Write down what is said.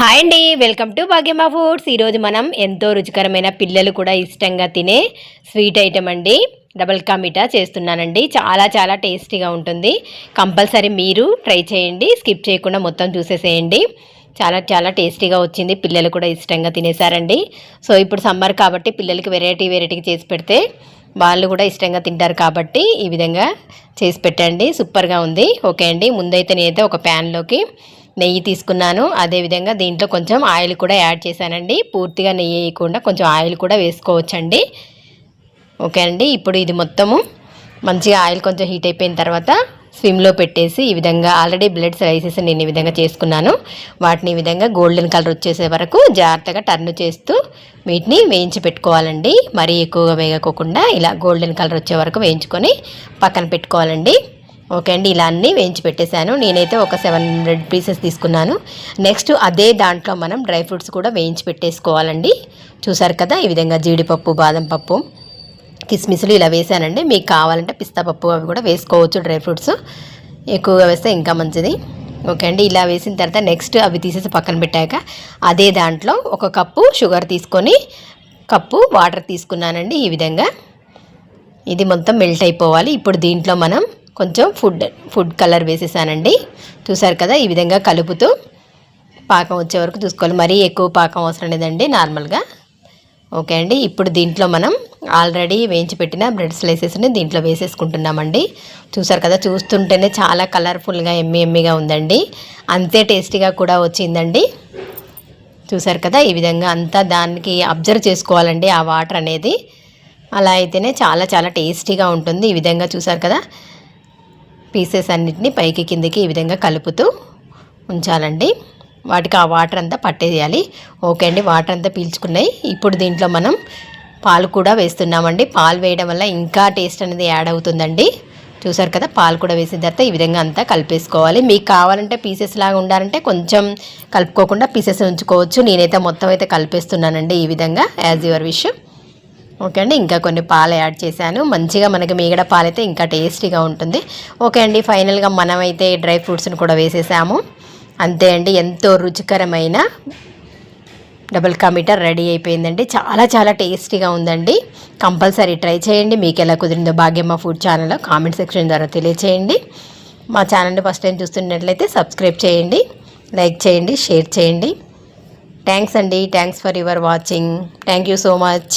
Hi అండి welcome to భాగ్యమా foods. ఈరోజు మనం ఎంతో రుచికరమైన పిల్లలు కూడా ఇష్టంగా తినే స్వీట్ ఐటమ్ అండి. డబల్ కా మిఠా చేస్తున్నానండి. చాలా చాలా టేస్టీగా ఉంటుంది. కంపల్సరీ మీరు ట్రై చేయండి. స్కిప్ చేయకుండా మొత్తం చూసేసేయండి. చాలా చాలా టేస్టీగా వచ్చింది. పిల్లలు కూడా ఇష్టంగా తినేసారండి సో ఇప్పుడు సమ్మర్ కాబట్టి పిల్లలకి వెరైటీ వెరైటీగా చేసి పెడితే వాళ్ళు కూడా ఇష్టంగా తింటారు కాబట్టి ఈ విధంగా చేసి పెట్టండి. సూపర్గా ఉంది. ఓకే అండి. ముందైతే నేనైతే ఒక ప్యాన్లోకి నెయ్యి తీసుకున్నాను. అదేవిధంగా దీంట్లో కొంచెం ఆయిల్ కూడా యాడ్ చేశానండి. పూర్తిగా నెయ్యి వేయకుండా కొంచెం ఆయిల్ కూడా వేసుకోవచ్చండి. ఓకే అండి. ఇప్పుడు ఇది మొత్తము మంచిగా ఆయిల్ కొంచెం హీట్ అయిపోయిన తర్వాత స్విమ్లో పెట్టేసి ఈ విధంగా ఆల్రెడీ బ్లడ్ స్లైసెస్ నేను ఈ విధంగా చేసుకున్నాను. వాటిని ఈ విధంగా గోల్డెన్ కలర్ వచ్చేసే వరకు జాగ్రత్తగా టర్న్ చేస్తూ వీటిని వేయించి పెట్టుకోవాలండి. మరీ ఎక్కువగా వేగకోకుండా ఇలా గోల్డెన్ కలర్ వచ్చే వరకు వేయించుకొని పక్కన పెట్టుకోవాలండి. ఓకే అండి ఇలా అన్నీ వేయించి పెట్టేశాను. నేనైతే ఒక సెవెన్ హండ్రెడ్ పీసెస్ తీసుకున్నాను. నెక్స్ట్ అదే దాంట్లో మనం డ్రై ఫ్రూట్స్ కూడా వేయించి పెట్టేసుకోవాలండి. చూసారు కదా ఈ విధంగా జీడిపప్పు బాదం పప్పు కిస్మిస్లు ఇలా వేసానండి మీకు కావాలంటే పిస్తా పప్పు అవి కూడా వేసుకోవచ్చు డ్రై ఫ్రూట్స్. ఎక్కువగా వేస్తే ఇంకా మంచిది. ఓకే అండి ఇలా వేసిన తర్వాత నెక్స్ట్ అవి తీసేసి పక్కన పెట్టాక అదే దాంట్లో ఒక కప్పు షుగర్ తీసుకొని కప్పు వాటర్ తీసుకున్నానండి ఈ విధంగా. ఇది మొత్తం మెల్ట్ అయిపోవాలి. ఇప్పుడు దీంట్లో మనం కొంచెం ఫుడ్ ఫుడ్ కలర్ వేసేసానండి. చూసారు కదా ఈ విధంగా కలుపుతూ పాకం వచ్చే వరకు చూసుకోవాలి. మరీ ఎక్కువ పాకం అవసరం లేదండి నార్మల్గా. ఓకే అండి ఇప్పుడు దీంట్లో మనం ఆల్రెడీ వేయించి పెట్టిన బ్రెడ్ స్లైసెస్ని దీంట్లో వేసేసుకుంటున్నామండి. చూసారు కదా చూస్తుంటేనే చాలా కలర్ఫుల్గా ఎమ్మి ఎమ్మిగా ఉందండి. అంతే టేస్టీగా కూడా వచ్చిందండి. చూసారు కదా ఈ విధంగా అంతా దానికి అబ్జర్వ్ చేసుకోవాలండి ఆ వాటర్ అనేది. అలా అయితేనే చాలా చాలా టేస్టీగా ఉంటుంది ఈ విధంగా చూసారు కదా. పీసెస్ అన్నిటిని పైకి కిందికి ఈ విధంగా కలుపుతూ ఉంచాలండి. వాటికి ఆ వాటర్ అంతా పట్టేయాలి. ఓకే అండి వాటర్ అంతా పీల్చుకున్నాయి. ఇప్పుడు దీంట్లో మనం పాలు కూడా వేస్తున్నామండి. పాలు వేయడం వల్ల ఇంకా టేస్ట్ అనేది యాడ్ అవుతుందండి. చూసారు కదా పాలు కూడా వేసిన తర్వాత ఈ విధంగా అంతా కలిపేసుకోవాలి. మీకు కావాలంటే పీసెస్ లాగా ఉండాలంటే కొంచెం కలుపుకోకుండా పీసెస్ ఉంచుకోవచ్చు. నేనైతే మొత్తం అయితే కలిపేస్తున్నానండి ఈ విధంగా యాజ్ యువర్ విష్ ఓకే అండి ఇంకా కొన్ని పాలు యాడ్ చేశాను. మంచిగా మనకి మీగడ పాలైతే ఇంకా టేస్టీగా ఉంటుంది. ఓకే అండి ఫైనల్గా మనమైతే డ్రై ఫ్రూట్స్ని కూడా వేసేసాము. అంతే అండి ఎంతో రుచికరమైన డబుల్ కమిటర్ రెడీ అయిపోయిందండి. చాలా చాలా టేస్టీగా ఉందండి. కంపల్సరీ ట్రై చేయండి. మీకు ఎలా కుదిరిందో భాగ్యమ్మ ఫుడ్ ఛానల్లో కామెంట్ సెక్షన్ ద్వారా తెలియచేయండి. మా ఛానల్ని ఫస్ట్ టైం చూస్తున్నట్లయితే సబ్స్క్రైబ్ చేయండి లైక్ చేయండి షేర్ చేయండి. థ్యాంక్స్ అండి. Thanks for your watching. Thank you so much.